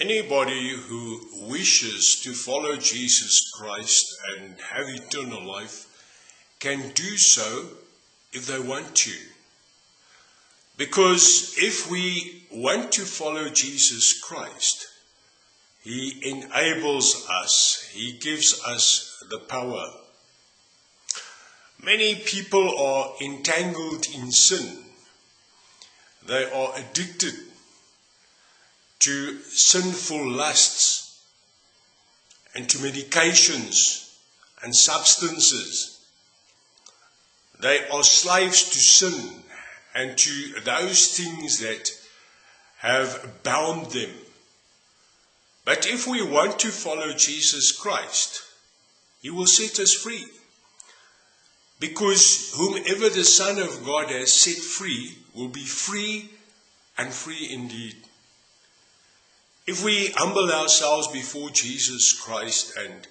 Anybody who wishes to follow Jesus Christ and have eternal life can do so if they want to. Because if we want to follow Jesus Christ, He enables us, He gives us the power. Many people are entangled in sin. They are addicted to sinful lusts and to medications and substances. They are slaves to sin and to those things that have bound them. But if we want to follow Jesus Christ, He will set us free. Because whomever the Son of God has set free will be free and free indeed. If we humble ourselves before Jesus Christ and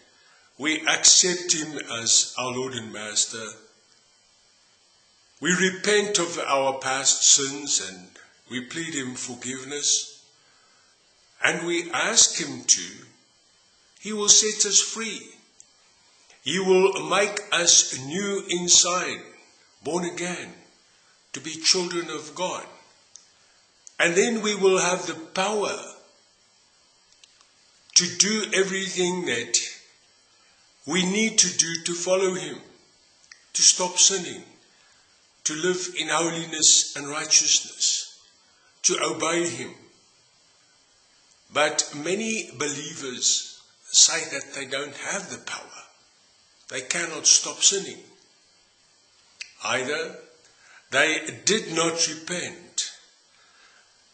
we accept Him as our Lord and Master, we repent of our past sins and we plead Him forgiveness, and we ask Him to, He will set us free. He will make us new inside, born again, to be children of God. And then we will have the power to do everything that we need to do to follow Him, to stop sinning, to live in holiness and righteousness, to obey Him. But many believers say that they don't have the power. They cannot stop sinning. Either they did not repent,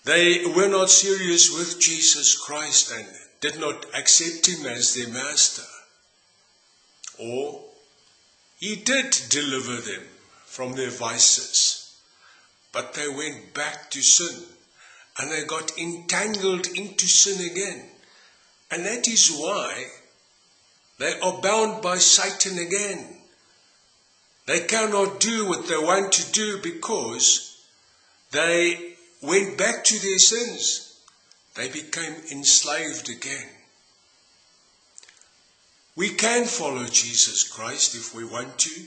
they were not serious with Jesus Christ and did not accept him as their master. Or he did deliver them from their vices, but they went back to sin and they got entangled into sin again. And that is why they are bound by Satan again. They cannot do what they want to do because they went back to their sins. They became enslaved again. We can follow Jesus Christ if we want to,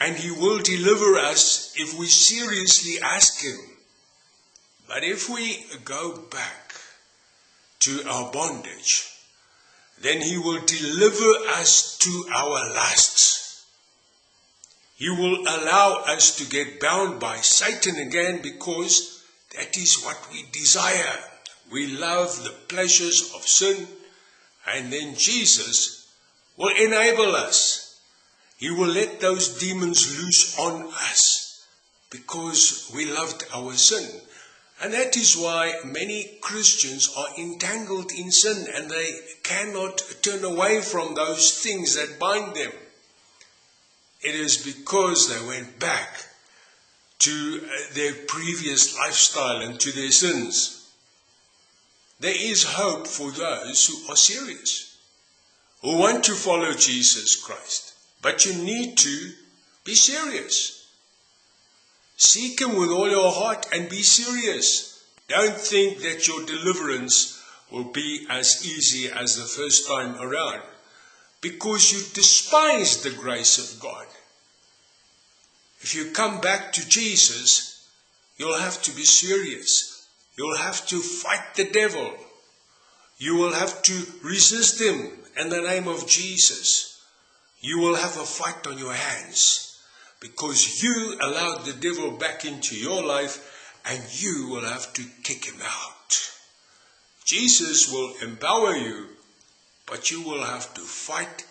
and He will deliver us if we seriously ask Him. But if we go back to our bondage, then he will deliver us to our lusts. He will allow us to get bound by Satan again because that is what we desire. We love the pleasures of sin, and then Jesus will enable us. He will let those demons loose on us because we loved our sin. And that is why many Christians are entangled in sin and they cannot turn away from those things that bind them. It is because they went back to uh, their previous lifestyle and to their sins. There is hope for those who are serious, who want to follow Jesus Christ. But you need to be serious. Seek Him with all your heart and be serious. Don't think that your deliverance will be as easy as the first time around because you despise the grace of God. If you come back to Jesus, you'll have to be serious. You'll have to fight the devil. You will have to resist him in the name of Jesus. You will have a fight on your hands because you allowed the devil back into your life and you will have to kick him out. Jesus will empower you, but you will have to fight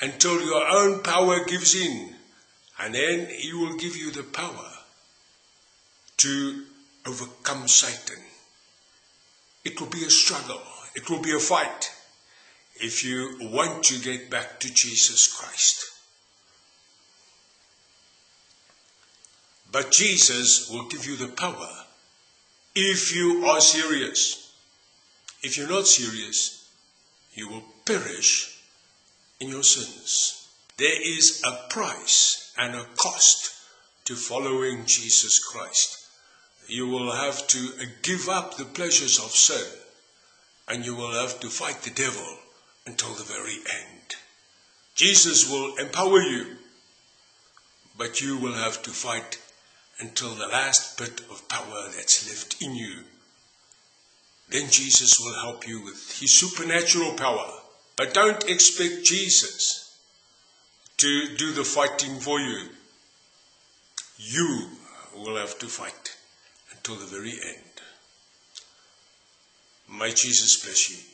until your own power gives in, and then he will give you the power to overcome Satan. It will be a struggle, it will be a fight if you want to get back to Jesus Christ. But Jesus will give you the power if you are serious. If you're not serious, you will perish in your sins. There is a price and a cost to following Jesus Christ. You will have to give up the pleasures of sin and you will have to fight the devil until the very end. Jesus will empower you, but you will have to fight until the last bit of power that's left in you. Then Jesus will help you with his supernatural power. But don't expect Jesus to do the fighting for you. You will have to fight until the very end. May Jesus bless you.